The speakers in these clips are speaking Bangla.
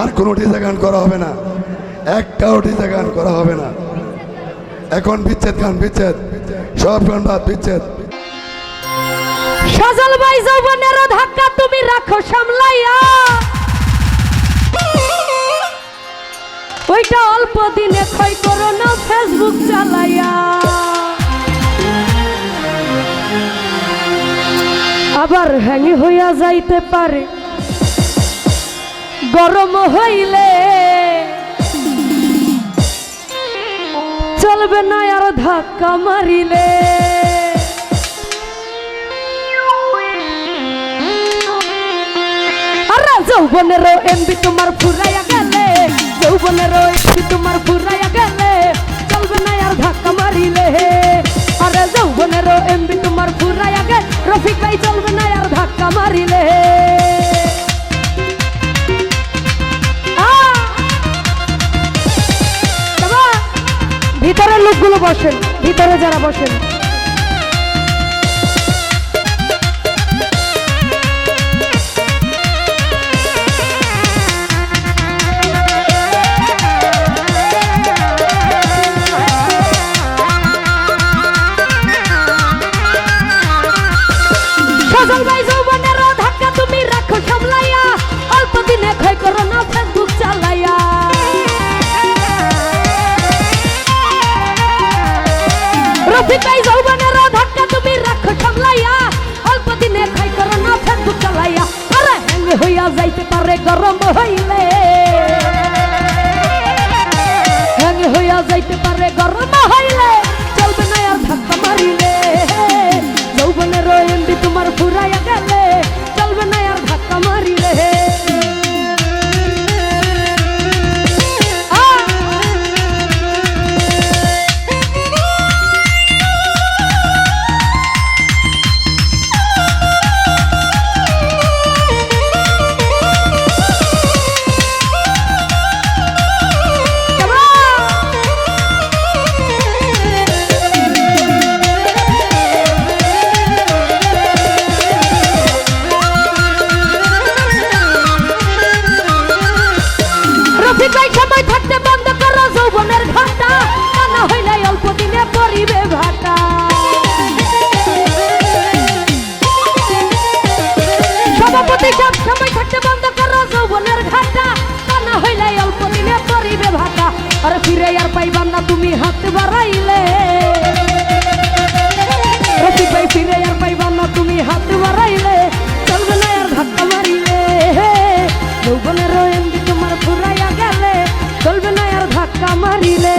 আর কোনো ডিজে গান করা হবে না। একটাও ডিজে গান করা হবে না। এখন বিচ্ছেদ গান, বিচ্ছেদ। সব গান বাদ, বিচ্ছেদ। সজল ভাই যৌবনের ধাক্কা তুমি রাখো সামলাইয়া। ওইটা অল্প দিনে ক্ষয় করো না ফেসবুক চালাইয়া। আবার হ্যাং হইয়া যাইতে পারে। গরম হইলে। চলবে না আর ধাক্কা মারিলে। যৌবনের এমবি তোমার ফুরাইয়া গেলে যৌবনের এমবি তোমার ফুরাইয়া গেলে, চলবে না আর ধাক্কা মারিলে। আরে যৌবনের এমবি তোমার ফুরাইয়া গেলে, রফিক ভাই চলবে না আর ধাক্কা মারিলে। ভিতরের লোকগুলো বসেন ভিতরে যারা বসেন। ভাই যৌবনের ধাক্কা তুমি রাখো সামলাইয়া। অল্প দিনে খাই করো না ফেসবুক চালাইয়া আরে হ্যাং হইয়া যাইতে পারে, গরম হইলে। আর ফিরে আর পাইবা না, তুমি হাত বাড়াইলে। ফিরে আর পাইবা না, তুমি হাত বাড়াইলে। চলবে না আর ধাক্কা মারিলে। যৌবনের তোমার ফুরাইয়া গেলে। চলবে না আর ধাক্কা মারিলে।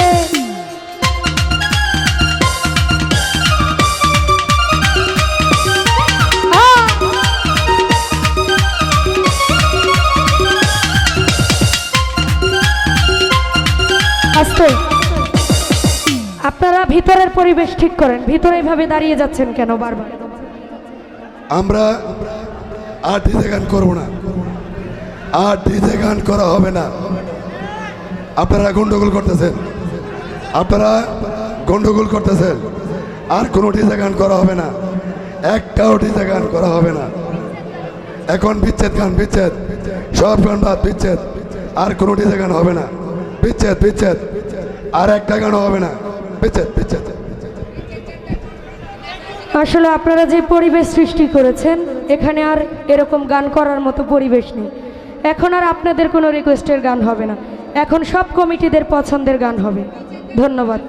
আস্তে আপনারা ভিতরের পরিবেশ ঠিক করেন। ভিতরে এভাবে দাঁড়িয়ে যাচ্ছেন কেন বারবার? আমরা আর ডিজে গান করব না। আর ডিজে গান করা হবে না। আপনারা গন্ডগোল করতেছেন। আপনারা গন্ডগোল করতেছেন। আর কোনো ডিজে গান করা হবে না। একটাও ডিজে গান করা হবে না। এখন বিচ্ছেদ গান, বিচ্ছেদ। সব গান বাদ, বিচ্ছেদ। আর কোনো ডিজে গান হবে না। বিচ্ছেদ পিচার আর একটা গান হবে না। পিচার পিচার আসলে আপনারা যে পরিবেশ সৃষ্টি করেছেন, এখানে আর এরকম গান করার মতো পরিবেশ নেই। এখন আর আপনাদের কোনো রিকোয়েস্টের গান হবে না। এখন সব কমিটিদের পছন্দের গান হবে। ধন্যবাদ।